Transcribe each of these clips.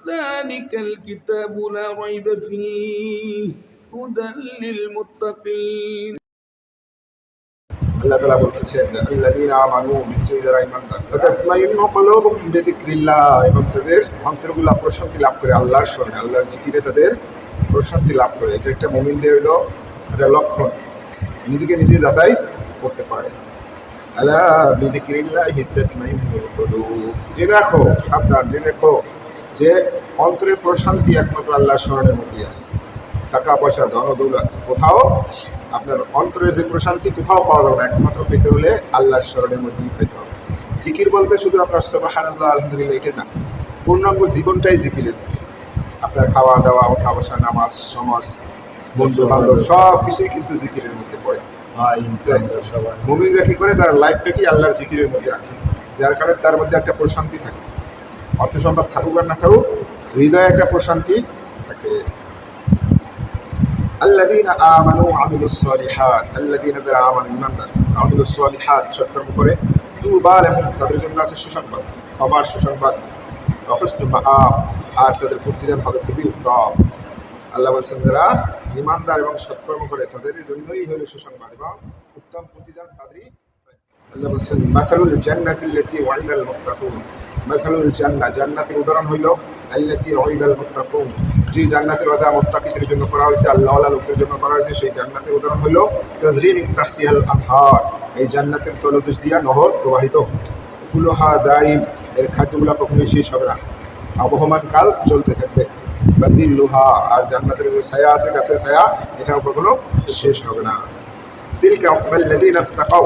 ذلك الكتاب لا ريب فيه هدى للمتقين আল্লাহ তাআলা বলতেছেন আল্লাযীনা আমানু নিশ্চয়ই যারা ঈমানদার তাতমাইন্নু কুলুবুহুম বিযিকরিল্লাহ এবং তাদের অন্তরগুলো প্রশান্তি লাভ করে আল্লাহর স্মরণে আল্লাহর জিকিরে তাদের প্রশান্তি লাভ করে এটা একটা মুমিনদের হলো একটা লক্ষণ নিজেকে নিজে যাচাই করতে পারে আলা বিযিকরিল্লাহি তাতমাইন্নুল কুলুব জেনে রাখো সাবধান জেনে রাখো যে অন্তরে প্রশান্তি একমাত্র আল্লাহর স্মরণের মধ্যে আছে। টাকা পয়সা ধন দৌলত কোথাও আপনার অন্তরের যে প্রশান্তি কোথাও পাওয়া যাবে না একমাত্র পেতে হলে আল্লাহর স্মরণের মধ্যেই পেতে হবে। জিকির বলতে শুধু আপনার সুবহান আল্লাহ আলহামদুলিল্লাহ এটা না। পূর্ণাঙ্গ জীবনটাই জিকিরের আপনার খাওয়া দাওয়া ওঠা বসা নামাজ সমাজ বন্ধু বান্ধব সব কিছুই কিন্তু জিকিরের মধ্যে পড়ে। মুমিনরা কি করে? তার লাইফটাকে আল্লাহর জিকিরের মধ্যে রাখে। যার কারণে তার মধ্যে একটা প্রশান্তি থাকে। অর্থ সম্পদ থাকুক আর না থাকুক, হৃদয়ে একটা প্রশান্তি থাকে। আল্লাদিন আমানু আল্লাদিন আমানু, ইমানদার এবং তাদের জন্য আছে সুসংবাদ সুসংবাদ। রহস্য মাহাব আর তাদের প্রতিদান হবে খুবই উত্তম। আল্লাহ বলছেন, যারা ইমানদার এবং সৎকর্ম করে, তাদের জন্যই হলো সুসংবাদ এবং উত্তম প্রতিদান তাদেরই আল্লাহ বলছেন মাথালুল জান্নাতিল্লাতি ওয়াইদাল মুত্তাকুন। মাথালুল জান্নাহ জান্নাতের উদাহরণ হইল, আল্লাতি ওয়াইদাল মুত্তাকুন। যে জান্নাতের ওয়াদা মুত্তাকিদের জন্য করা হয়েছে, আল্লাহ ওয়ালা লোকের জন্য করা হয়েছে, সেই জান্নাতের উদাহরণ হইল, তাজরিম তাহতিহাল আনহার। এই জান্নাতের তলদেশ দিয়া নহর প্রবাহিত কুলহা দাইম, এর খাদ্যগুলো কখনোই শেষ হবে না। আবহমান কাল চলতে থাকবে। বাদিল লোহা, আর জান্নাতের যে ছায়া আছে, গাছের ছায়া, এটাও কখনো শেষ হবে না। তিলকা আল্লাযীনা তাকাও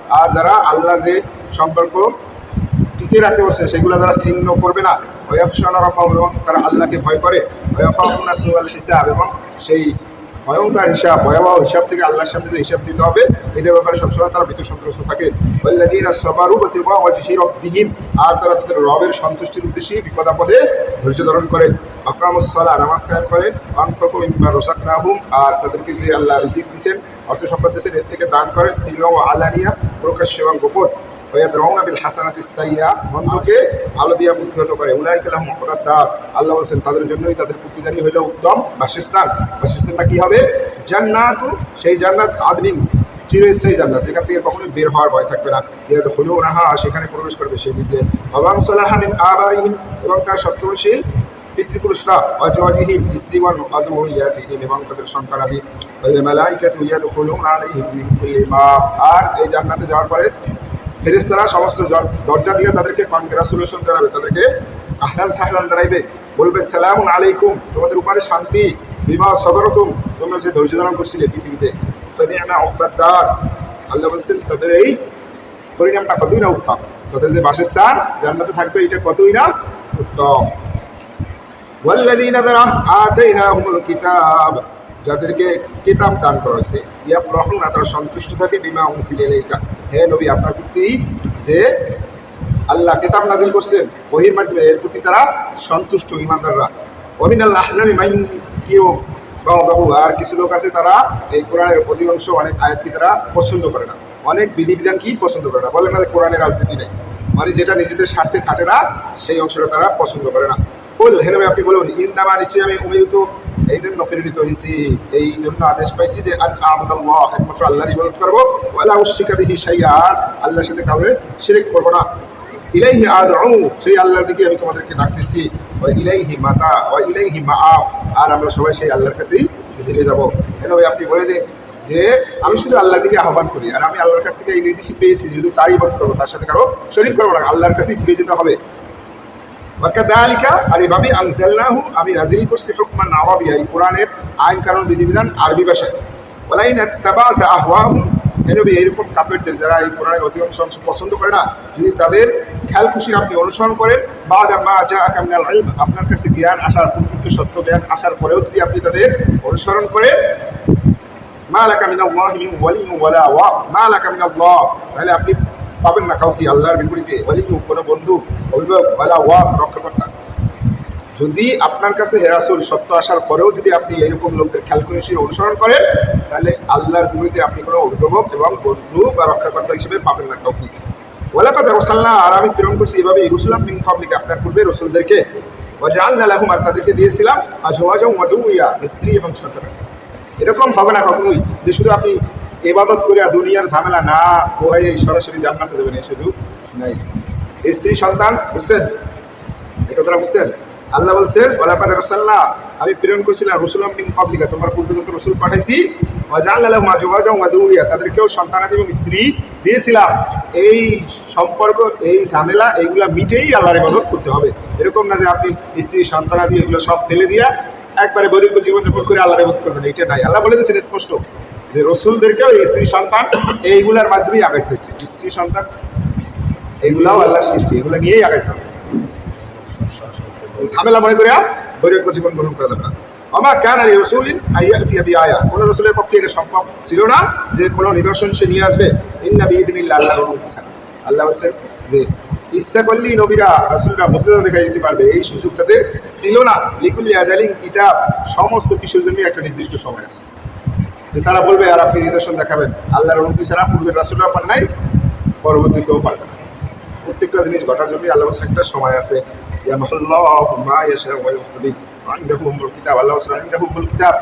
আর যারা আল্লাহ যে সম্পর্ক টিকে রাখতে বসে, সেগুলো যারা ছিন্ন করবে না ভয়ফসান রকম এবং তারা আল্লাহকে ভয় করে ভয়ফা সুআল হিসাব, এবং সেই ভয়ঙ্কর হিসাব, ভয়াবহ হিসাব থেকে আল্লাহর সামনে হিসাব দিতে হবে, এটার ব্যাপারে সবসময় তারা ভীত সন্ত্রস্ত থাকে। ওয়াজহি রাব্বিহিম, আর তারা তাদের রবের সন্তুষ্টির উদ্দেশ্যে বিপদ আপদে ধৈর্য ধারণ করে। আকরামুস সালাহ, নামাজ কায়েম করে। রাযাকনাহুম, আর তাদেরকে যে আল্লাহ রিজিক দিয়েছেন, অর্থ সম্পদ দিয়েছেন, এর থেকে দান করে। ও আলানিয়া, প্রকাশ্য এবং গোপন। ওয়াদরাউনা বিল হাসানাতিস সাইয়্যা মন্দকে ভালো দিয়া করে। উলাইকা লাহুম উকবাদ্দার আল্লাহ বলেন তাদের জন্যই তাদের প্রতিদানই হইল উত্তম বাসস্থান। বাসস্থানটা কি হবে? জান্নাতু, সেই জান্নাত আদনিন, চিরস্থায়ী জান্নাত। যেখান থেকে কখনোই বের হওয়ার ভয় থাকবে না। ইয়াদ হলেও রাহা সেখানে প্রবেশ করবে সে নিজে। অবাং সালাহা এবং তার সত্যশীল পিতৃপুরুষরা অজওয়াজিহিম স্ত্রীগণ অজওয়াজিহিম এবং তাদের সন্তানাদি। মালাইকাতু ইয়াদখুলুনা আলাইহিম মিন আর এই জান্নাতে যাওয়ার পরে ফেরেস্তারা সমস্ত দরজা দিয়ে তাদেরকে কনগ্রাচুলেশন জানাবে, তাদেরকে আহলান সাহলান জানাইবে। বলবে সালাম আলাইকুম, তোমাদের উপরে শান্তি বিমা সবরতুম তোমরা যে ধৈর্য ধারণ করছিলে পৃথিবীতে আল্লাহ বলছেন, তাদের এই পরিণামটা কতই না উত্তম? তাদের যে বাসস্থান জান্নাতে থাকবে, এটা কতই না উত্তম? যারা আতাইনাহুমুল কিতাব, যাদেরকে কিতাব দান করা হয়েছে ইয়াফরাহুনা তারা সন্তুষ্ট থাকে, বিমা ইলাইকা। হে নবী, আপনার প্রতি যে আল্লাহ কিতাব নাজিল করছেন ওহির মাধ্যমে, এর প্রতি তারা সন্তুষ্ট ইমানদাররা ওমিনাল আহজাবি মাইন কিউ বাহু আর কিছু লোক আছে, তারা এই কোরআনের অধিকাংশ অনেক আয়াতকে তারা পছন্দ করে না। অনেক বিধিবিধান কি পছন্দ করে না? বলে না কোরআনের রাজনীতি নেই। মানে যেটা নিজেদের স্বার্থে খাটে না, সেই অংশটা তারা পছন্দ করে না। বল হেনবে আপনি বলুন, ইন্দামা নিশ্চয়ই আমি উমিরিত এই জন্য প্রেরিত হয়েছি এই জন্য আদেশ পাইছি যে আন আবুদাল্লাহ, একমাত্র আল্লাহর ইবাদত করব। ওয়ালা উশরিকা বিহি শাইআ আর আল্লাহর সাথে কাউকে শিরক করব না। ইলাইহি আদউ সেই আল্লাহর দিকে আমি তোমাদেরকে ডাকতেছি। ওয়া ইলাইহি মাতা, ওয়া ইলাইহি মাআব আর আমরা সবাই সেই আল্লাহর কাছেই ফিরে যাব। কেন ভাই, আপনি বলে দেন যে আমি শুধু আল্লাহর দিকে আহ্বান করি, আর আমি আল্লাহর কাছ থেকে এই নির্দেশ পেয়েছি যদি তারই ইবাদত করব, তার সাথে কারও শরীক করব না, আল্লাহর কাছেই ফিরে যেতে হবে। ওয়াকাদালিকা আর এভাবে আনজালনাহু, আমি নাজিল করছি হুকমান আরাবিয়া এই কোরআনের আইন কানুন বিধিবিধান আরবি ভাষায়। ওয়ালাইন তাবাতা আহওয়াহুম এনবি এরকম কাফেরদের যারা এই কোরআনের অধিকাংশ অংশ পছন্দ করে না, যদি তাদের খেয়াল খুশির আপনি অনুসরণ করেন, বাদা মা যা কামিনাল ইলম, আপনার কাছে জ্ঞান আসার, প্রকৃত সত্য জ্ঞান আসার পরেও যদি আপনি তাদের অনুসরণ করেন, মা লাকা মিনাল্লাহি মিন ওয়ালি ওয়ালা ওয়া মা লাকা মিনাল্লাহ, তাহলে আপনি পাবেন না কাউকে আল্লাহর বিপরীতে। ওয়ালি কোনো বন্ধু, অভিভাবক ওয়ালা ওয়া রক্ষাকর্তা। যদি আপনার কাছে হেরাসুল সত্য আসার পরেও যদি আপনি এরকম লোকদের সে অনুসরণ করেন, তাহলে আল্লাহর বিপরীতে আপনি কোনো অভিভাবক এবং বন্ধু বা রক্ষাকর্তা হিসেবে পাবেন না কাউকে। ওলাকাত রসাল্লাহ আর আমি প্রেরণ করছি এভাবে রসুলাম বিন পাবলিক আপনার পূর্বে রসুলদেরকে। ওয়াজাল আলাহুম আর তাদেরকে দিয়েছিলাম আর জোয়াজ মধুইয়া স্ত্রী এবং সন্তান এরকম হবে না কখনোই যে শুধু আপনি এবাদত করে আর দুনিয়ার ঝামেলা না হয়ে সরাসরি জান্নাতে দেবেন এই সুযোগ নাই। স্ত্রী সন্তান, বুঝছেন? এই কথাটা বুঝছেন? আল্লাহ বলছেন ওলাপাদ রসাল্লাহ আমি প্রেরণ করছিলাম রসুলাম বিন পাবলিকা তোমার পূর্বে যত রসুল পাঠাইছি। তাদেরকেও সন্তানাদি এবং স্ত্রী দিয়েছিলাম। এই সম্পর্ক, এই ঝামেলা, এইগুলা মিটেই আল্লাহর ইবাদত করতে হবে। এরকম না যে আপনি স্ত্রী সন্তানাদি এগুলো সব ফেলে দিয়া একবারে বৈরিক জীবনযাপন করে আল্লাহর ইবাদত করবেন এটা নাই। আল্লাহ বলে দিয়েছেন স্পষ্ট। যে রসুলদেরকেও স্ত্রী সন্তান এইগুলার মাধ্যমেই আগাইতে হচ্ছে স্ত্রী সন্তান, এইগুলাও আল্লাহর সৃষ্টি, এগুলো নিয়েই আগাইতে হবে। ঝামেলা মনে করে বৈরাগ্য জীবন গ্রহণ করা না আমার কেন আর রসুলিন আইয়া আয়া। কোনো রসুলের পক্ষে এটা সম্ভব ছিল না যে কোনো নিদর্শন সে নিয়ে আসবে। ইন্না বিদিনিল্লা আল্লাহ আল্লাহ বলছেন যে, ইচ্ছা করলেই নবীরা রসুলরা মুসিদা দেখাই দিতে পারবে। এই সুযোগ তাদের ছিল না। লিকুল্লি আজালিন কিতাব, সমস্ত কিছুর জন্য একটা নির্দিষ্ট সময় আছে। যে তারা বলবে, আর আপনি নিদর্শন দেখাবেন। আল্লাহর অনুমতি ছাড়া পূর্বের রাসুলরা পান নাই, পরবর্তীতেও পারবে না প্রত্যেকটা জিনিস ঘটার জন্য আল্লাহ একটা সময় আছে কিতাব। আল্লাহ কিতাব,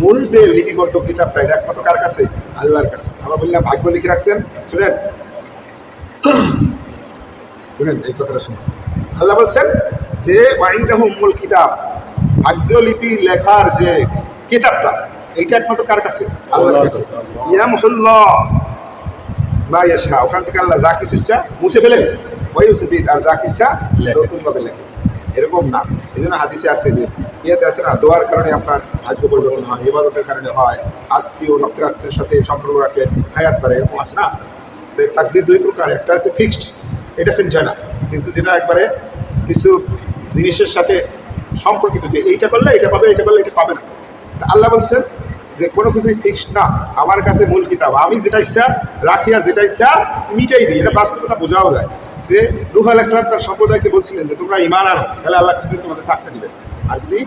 মূল যে লিপিবদ্ধ কিতাবটা এটা একমাত্র কার কাছে? আল্লাহর কাছে। আমরা বললাম ভাগ্য লিখে রাখছেন? শুনেন। শুনেন, এই কথাটা শুনুন। আল্লাহ বলছেন যে ওয়াইন্দাহু উমুল কিতাব। ভাগ্যলিপি লেখার যে কিতাবটা এইটা একমাত্র কার কাছে? আল্লাহর কাছে। ইয়ামহুল্লাহ বা ইয়াশা ওখান থেকে আল্লাহ যা কিছু ইচ্ছা মুছে ফেলেন। ওই উদ্ভিদ আর যা ইচ্ছা নতুনভাবে এরকম না। এই জন্য হাদিসে আছে যে ইয়েতে আছে না দোয়ার কারণে আপনার ভাগ্য পরিবর্তন হয় ইবাদতের কারণে হয় আত্মীয় রক্তের সাথে সম্পর্ক রাখে হায়াত বাড়ে এরকম আছে না? তো তাকদির দুই প্রকার একটা আছে ফিক্সড এটা সেন কিন্তু যেটা একবারে কিছু জিনিসের সাথে সম্পর্কিত যে এইটা করলে এটা পাবে এটা করলে এটা পাবে না। আল্লাহ বলছেন যে কোনো কিছুই ফিক্সড না। আমার কাছে মূল কিতাব। আমি যেটা ইচ্ছা, রাখি আর যেটা ইচ্ছা, মিটাই দিই। এটা বাস্তবতা বোঝাও যায়। যে রুহ আলাইসলাম তার সম্প্রদায়কে বলছিলেন যে, তোমরা ইমান আনো। তাহলে আল্লাহ কিছুদিন তোমাদের থাকতে দিবেন। আর যদি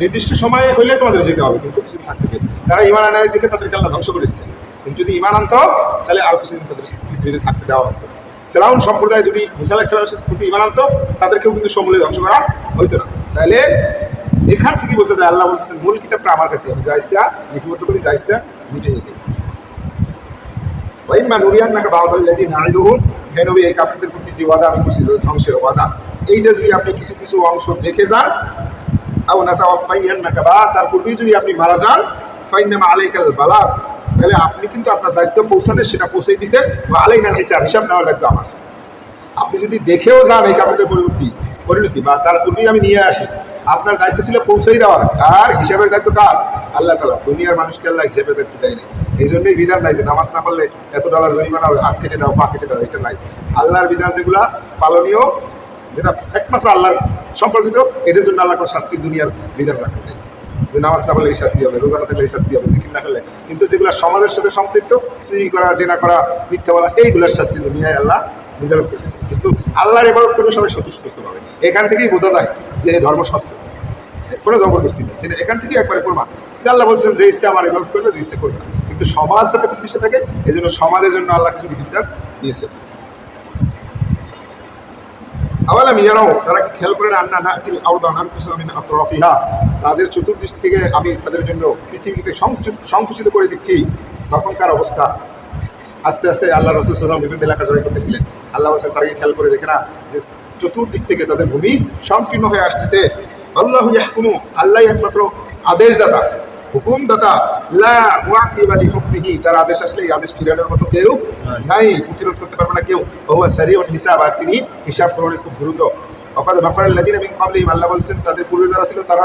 নির্দিষ্ট সময়ে হইলে তোমাদের যেতে হবে, কিন্তু কিছু থাকতে দেবে তারা ইমান আনার দিকে তাদেরকে আল্লাহ ধ্বংস করে দিচ্ছে কিন্তু যদি ইমান আনতো, তাহলে আরও কিছুদিন তাদের পৃথিবীতে থাকতে দেওয়া হতো ফেরাউন সম্প্রদায় যদি মুসা আলাহিসামের প্রতি ইমান আনতো, তাদেরকেও কিন্তু সমূলে ধ্বংস করা হইতো না। তাহলে এখান থেকে যায় আল্লাহ বলতেছেন মূল কিতাবটা আমার কাছে। আমি যা ইচ্ছা লিপিবদ্ধ করি যা ইচ্ছা মিটে ওয়াইম্মা নুরিয়ান নাকা এই কাফিরদের প্রতি যে ওয়াদা আমি ধ্বংসের ওয়াদা, এইটা যদি আপনি কিছু কিছু অংশ দেখে যান নাতাওয়াফাইয়ান নাকা বা তার পূর্বেই যদি আপনি মারা যান, ফাইন্নামা আলাইকাল বালাগ তাহলে আপনি কিন্তু আপনার দায়িত্ব পৌঁছানোর সেটা পৌঁছে দিচ্ছেন বা আলাইনা হিসাব হিসাব নেওয়ার দায়িত্ব আমার। আপনি যদি দেখেও যান এই কাপড়ের পরিবর্তী পরিণতি, বা তার পূর্বেই আমি নিয়ে আসি আপনার দায়িত্ব ছিল পৌঁছেই দেওয়ার। আর হিসাবের দায়িত্ব কার? আল্লাহ তালা দুনিয়ার মানুষকে আল্লাহ হিসাবের দায়িত্ব দেয়নি এই জন্যই বিধান নাই যে নামাজ না পড়লে এত ডলার জরিমানা হবে, হাত কেটে দাও, পা কেটে দাও, এটা নাই। আল্লাহর বিধান যেগুলা পালনীয়, যেটা একমাত্র আল্লাহর সম্পর্কিত এটার জন্য আল্লাহ কোনো শাস্তি দুনিয়ার বিধান রাখতে নেই। যে নামাজ না পড়লে এই শাস্তি হবে, রোজা না থাকলে এই শাস্তি হবে, জিকির না করলে। কিন্তু যেগুলো সমাজের সাথে সম্পৃক্ত, চুরি করা, জেনা করা, মিথ্যা বলা, এইগুলোর শাস্তি দুনিয়ায় আল্লাহ নির্ধারণ করেছে। কিন্তু আল্লাহর এবার করলে সবাই স্বতঃস্ফূর্ত পাবে এখান থেকেই বোঝা যায় যে ধর্ম সত্য। কোনো জবরদস্তি নেই। কিন্তু এখান থেকে একবারে প্রমাণ। আল্লাহ বলছেন যে ইচ্ছে আমার ইবাদত করবে, যে ইচ্ছে করবে কিন্তু সমাজ যাতে প্রতিষ্ঠা থাকে এই জন্য সমাজের জন্য আল্লাহ কিছু বিধিবিধান দিয়েছেন। আওয়ালাম ইয়ারাও তারা কি খেয়াল করেন, আন্না না কিল আউদান আমি আমি আতরাফিহা? তাদের চতুর্দিক থেকে আমি তাদের জন্য পৃথিবীতে সংকুচিত করে দিচ্ছি। তখনকার অবস্থা? আস্তে আস্তে আল্লাহ রসুল সাল্লাম বিভিন্ন এলাকা জয় করতেছিলেন। আল্লাহ বলছেন, তারা খেয়াল করে দেখে না? যে চতুর্দিক থেকে তাদের ভূমি সংকীর্ণ হয়ে আসতেছে। আল্লাহ ইয়াহকুমু আল্লাহ একমাত্র আদেশদাতা, হুকুমদাতা। লা তার আদেশ আসলে এই আদেশ ফিরানোর মতো কেউ নাই, প্রতিরোধ করতে পারবে না কেউ। হিসাব, আর তিনি হিসাব গ্রহণে খুব দ্রুত। আল্লাহ বলছেন, তাদের পূর্বে যারা ছিল তারা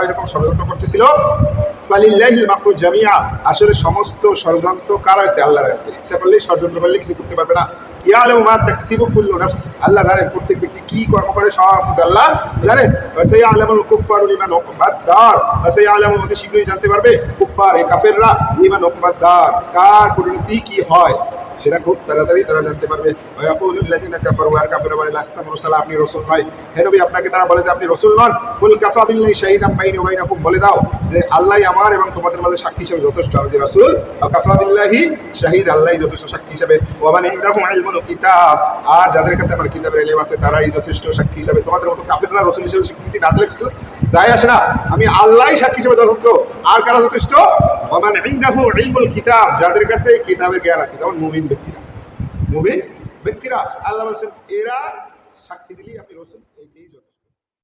জামিআ, আসলে সমস্ত ষড়যন্ত্র করলে ষড়যন্ত্র করলে কিছু করতে পারবে না। ইয়ালামু মা তাকসিবু কুল্লু নাফস। আল্লাহ জানেন, প্রত্যেক ব্যক্তি কি কর্ম করে? সব আল্লাহ জানেন। ওয়াসায়ালামুল কুফফারু লিমান উকবাদ দার আলামুল মতে শীঘ্রই জানতে পারবে কুফফার এ কাফেররা লিমান উকবাদ দার কার পরিণতি কি হয়? সেটা খুব তাড়াতাড়ি তারা জানতে পারবে। মুরসালা, আপনি রাসূল নয় হে আপনাকে তারা বলে যে আপনি রাসূল নন। কুল কাফা বিল্লাহি শাহিদাম বাইনি ওয়া বাইনাকুম, বলে দাও যে আল্লাহই আমার এবং তোমাদের মাঝে সাক্ষী হিসেবে যথেষ্ট। আমি যে রাসূল কাফা বিল্লাহি শাহিদ আল্লাহই যথেষ্ট সাক্ষী হিসেবে। মান কিতাব, আর যাদের কাছে আমার কিতাবের ইলম আছে, তারাই যথেষ্ট সাক্ষী হিসাবে। তোমাদের মতো কাফেররা রাসূল হিসেবে স্বীকৃতি না দিলে যায় আসে না। আমি আল্লাহ সাক্ষী হিসেবে যথেষ্ট আর কারা যথেষ্ট? কিতাব। যাদের কাছে কিতাবের জ্ঞান আছে, যেমন মুমিন ব্যক্তিরা। মুমিন ব্যক্তিরা, আল্লাহ বলছেন, এরা সাক্ষী দিলেই আপনি রসুল।